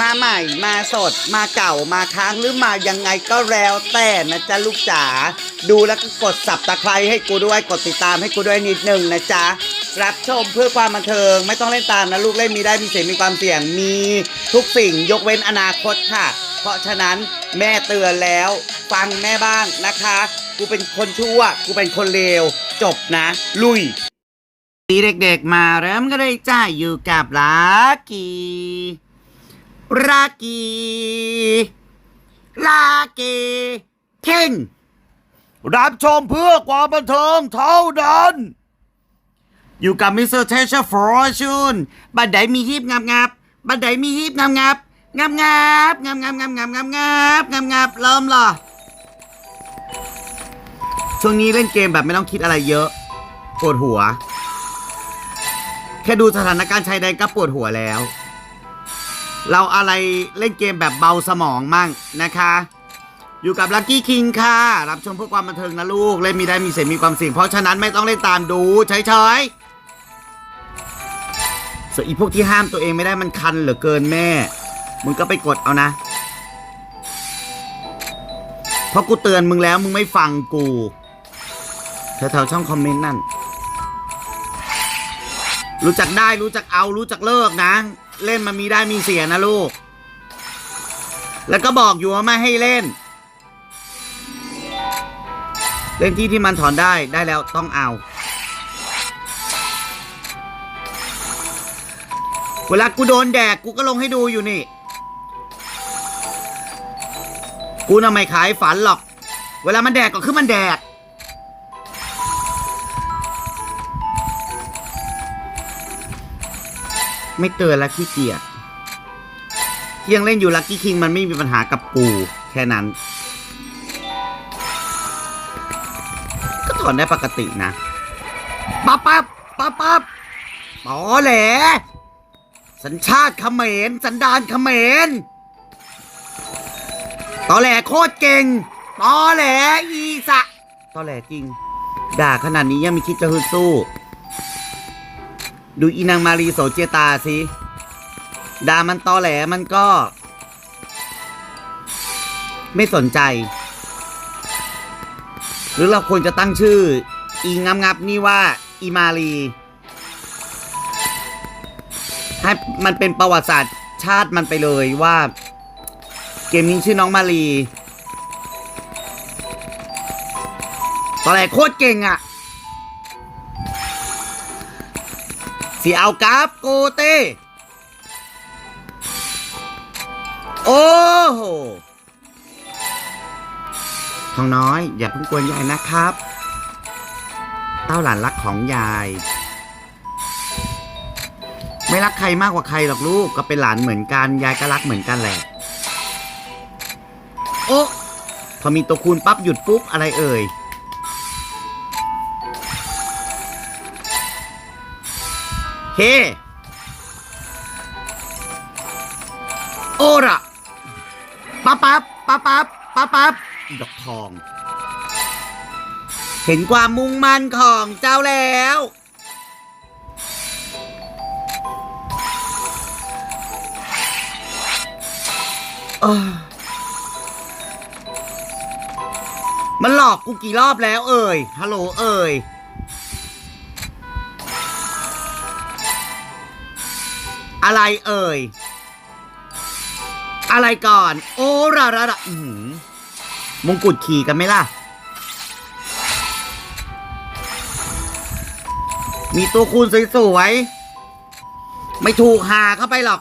มาใหม่มาสดมาเก่ามาค้างหรือมายังไงก็แล้วแต่นะจ๊ะลูกจ๋าดูแล้วก็กดสับตะไคร้ให้กูด้วยกดติดตามให้กูด้วยนิดหนึ่งนะจ๊ะรับชมเพื่อความบันเทิงไม่ต้องเล่นตามนะลูกเล่นมีได้มีเสียงมีความเสี่ยงมีทุกสิ่งยกเว้นอนาคตค่ะ เพราะฉะนั้นแม่เตือนแล้วฟังแม่บ้างนะคะ กูเป็นคนชั่ว กูเป็นคนเลวจบนะ ลุยดีเด็กๆมาเริ่มก็เลยจ้าอยู่กับลากี รากีลาเกเท่งรับชมเพื่อความบันเทิงเท่านั้น อยู่กับมิสเตอร์เทชฟอร์จูนบันไดมีฮีบงับงับบันไดมีฮีบงับงับงับงับงับงับงับงับงับงับงับงับเริ่มหรอช่วงนี้เล่นเกมแบบไม่ต้องคิดอะไรเยอะปวดหัว แค่ดูสถานการณ์ชายแดนก็ปวดหัวแล้ว เราอะไรเล่นเกมแบบเบาสมองมั่งนะคะ อยู่กับลั c กี้คิงค่ะ รับชมเพื่อความบันเทิงนะลูก เล่นมีได้มีเสียงมีความเสี่ยงเพราะฉะนั้นไม่ต้องเล่นตามดูเฉยๆส่วนอีพวกที่ห้ามตัวเองไม่ได้มันคันเหลือเกินแม่ มึงก็ไปกดเอานะ เพราะกูเตือนมึงแล้วมึงไม่ฟังกูแถวๆช่องคอมเมนต์นั่น รู้จักได้รู้จักเอารู้จักเลิกนะ เล่นมันมีได้มีเสียนะลูก แล้วก็บอกอยู่ว่าไม่ให้เล่น เล่นที่ที่มันถอนได้ได้แล้วต้องเอา เวลากูโดนแดกกูก็ลงให้ดูอยู่นี่ กูน่ะไม่ขายฝันหรอก เวลามันแดกก็คือมันแดก ไม่เตือนและขี้เกียจยังเล่นอยู่ลั c กี้คิงมันไม่มีปัญหากับกู แค่นั้น ก็ถอนได้ปกตินะปั๊บปั๊บปั๊บปั๊บอ๋อแหลสัญชาติเขมรสันดานเขมรตอแหลโคตรเก่งตอแหลอีสะตอแหลจริง ด่าขนาดนี้ยังไม่คิดจะฮึดสู้ ดูอีนางมารีโสเจตาสิดามันตอแหลมันก็ ไม่สนใจ หรือเราควรจะตั้งชื่อ อีงับงับนี่ว่า อีมารีให้มันเป็นประวัติศาสตร์ชาติมันไปเลยว่า เกมนี้ชื่อน้องมารีตอนแรกโคตรเก่งอะ่ะ สียเอากราฟโกเต้ โอ้โหทองน้อย อย่าเพิ่งกวนยายนะครับ เต้าหลานรักของยาย ไม่รักใครมากกว่าใครหรอกลูกก็เป็นหลานเหมือนกัน ยายก็รักเหมือนกันแหละ โอ้พอมีตัวคูณปั๊บหยุดปุ๊บอะไรเอ่ย เฮโอระปั๊บปั๊บปั๊บปั๊บปั๊บปั๊บดอกทอง เห็นความมุ่งมั่นของเจ้าแล้ว มันหลอกกูกี่รอบแล้วเอ่ย ฮัลโหลเอ่ย อะไรเอ่ย อะไรก่อน โอ้ระระระมงกุฎขี่กันไหมล่ะ มีตัวคูณสวยๆ ไม่ถูกหาเข้าไปหรอก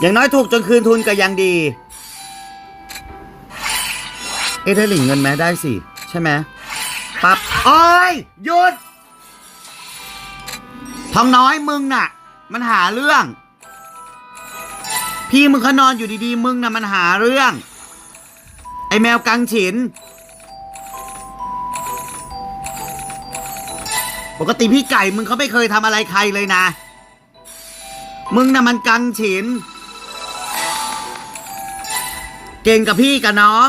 อย่างน้อยถูกจนคืนทุนก็ยังดี เอ๊ะถ้าหลิงเงินแม้ได้สิ ใช่ไหม ปั๊บโอ้ยหยุดทองน้อยมึงน่ะ มันหาเรื่อง พี่มึงเขานอนอยู่ดีๆ มึงน่ะมันหาเรื่อง ไอแมวกังฉิน ปกติพี่ไก่มึงเขาไม่เคยทำอะไรใครเลยนะ มึงน่ะมันกังฉิน เก่งกับพี่กับน้อง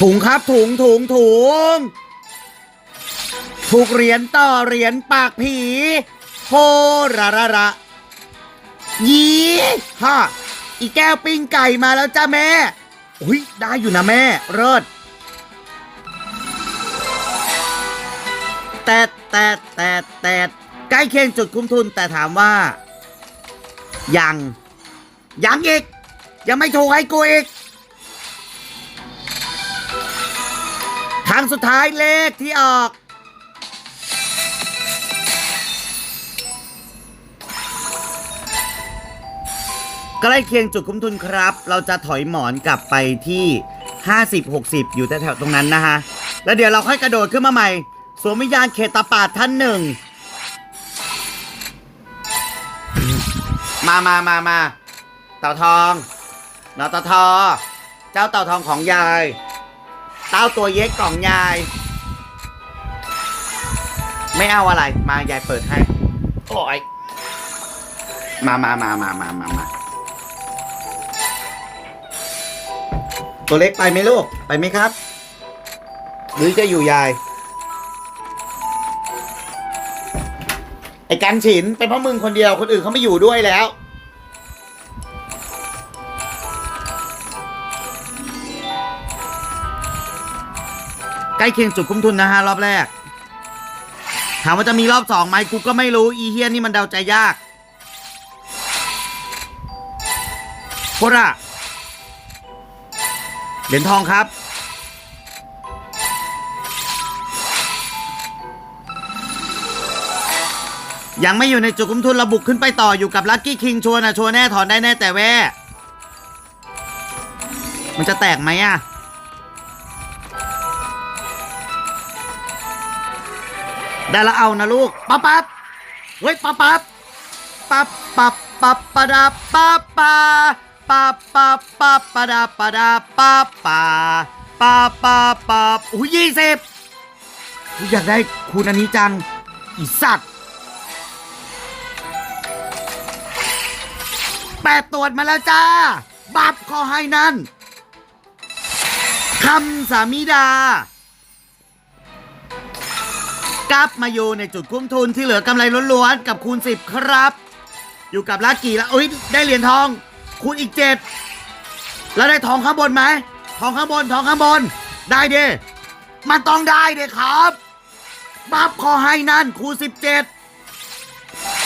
ถุงครับถุงถุงถุงถูกเหรียญต่อเหรียญปากผีโฮระระระยีฮ่าอีแก้วปิ้งไก่มาแล้วจ้าแม่ อุ้ยได้อยู่นะแม่ เลิศแต่แต่แต่แต่ใกล้เคียงจุดคุ้มทุนแต่ถามว่า ยัง ยังอีก ยังไม่ถูกให้กูอีก ครั้งสุดท้ายเลขที่ออก ใกล้เคียงจุดคุ้มทุนครับ เราจะถอยหมอนกลับไปที่ 50 60 อยู่แถวๆตรงนั้นนะฮะ แล้วเดี๋ยวเราค่อยกระโดดขึ้นมาใหม่สวมวิญญาณเขตตาปาดท่านหนึ่ง มามามามาเต่าทองนอตทอ เจ้าเต่าทองของยาย เต้าตัวเย็กกล่องยาย ไม่เอาอะไร มายายเปิดให้โอ้ยมามามามามามามาตัวเล็กไปไหมลูก ไปไหมครับ หรือจะอยู่ยาย ไอ้กันฉินเป็นเพราะมึงคนเดียวคนอื่นเขาไม่อยู่ด้วยแล้ว ใกล้เคียงจุดคุ้มทุนนะฮะรอบแรก ถามว่าจะมีรอบสองไหมกูก็ไม่รู้อีเฮียนี่มันเดาใจยากโคระเหรียญทองครับ ยังไม่อยู่ในจุดคุ้มทุนระบุขึ้นไปต่ออยู่กับลั c กี้คิงชัวร์นะชัวร์แน่ถอนได้แน่แต่แว่มันจะแตกไหมอะ ได้แล้วเอานะลูกปั๊บปั๊บเฮ้ยปั๊บปั๊บปั๊บปั๊บปั๊บปะดาปั๊บปาปั๊บปั๊บปั๊บปะดาปะดาปั๊บปาปั๊บปั๊บปั๊บอุ้ยยี่สิบอยากได้คุณอันนี้จังอีสัตว์แปดตรวจมาแล้วจ้าบับขอให้นั่นคำสามิดา กลับ มาอยู่ในจุดคุ้มทุนที่เหลือกำไรล้วนๆกับคูณ 10 ครับ อยู่กับลักกี้แล้วอุ้ยได้เหรียญทอง คูณอีกเจ็ดแล้วได้ทองข้างบนไหมทองข้างบนทองข้างบน ได้เด้มันต้องได้เด้ครับบับขอให้นั่นคูณ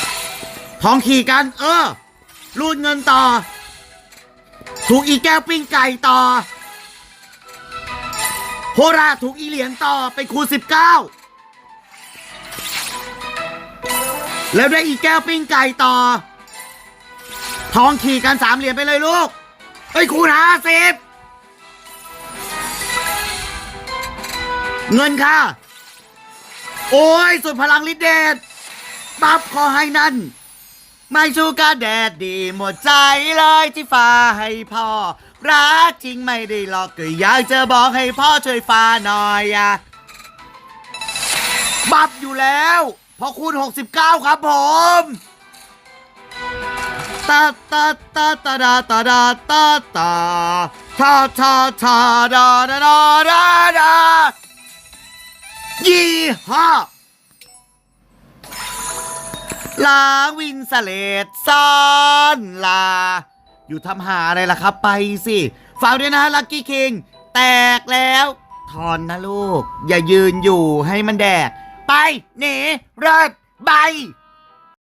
17 ทองขี่กัน เออรูดเงินต่อ ถูกอีแก้วปิ้งไก่ต่อโฮราถูกอีเหรียญต่อเป็นคูณ19 แล้วได้อีกแก้วปิ้งไก่ต่อ ทองขี่กันสามเหรียญไปเลยลูกเอ้ยคูณห้าสิบเงินค่ะ โอ้ย สุดพลังฤทธิ์เดชปั๊บขอให้นั่น ไม่ชูกาแดดดีหมดใจเลยที่ฟ้าให้พ่อ รักจริงไม่ได้หลอกก็อยากจะบอกให้พ่อช่วยฟ้าหน่อยอะบับอยู่แล้ว พราะคูณ 69 ครับผมตาตาตาตาดาตาดาตาตาทาทาทาดาดาดาดาดายี่ห้าลาวินสเลดซ่อนลา อยู่ทำหาอะไรล่ะครับไปสิฝากด้วยนะลักกี้คิง แตกแล้วทอนนะลูก อย่ายืนอยู่ให้มันแดก ไป หนี เริดใบ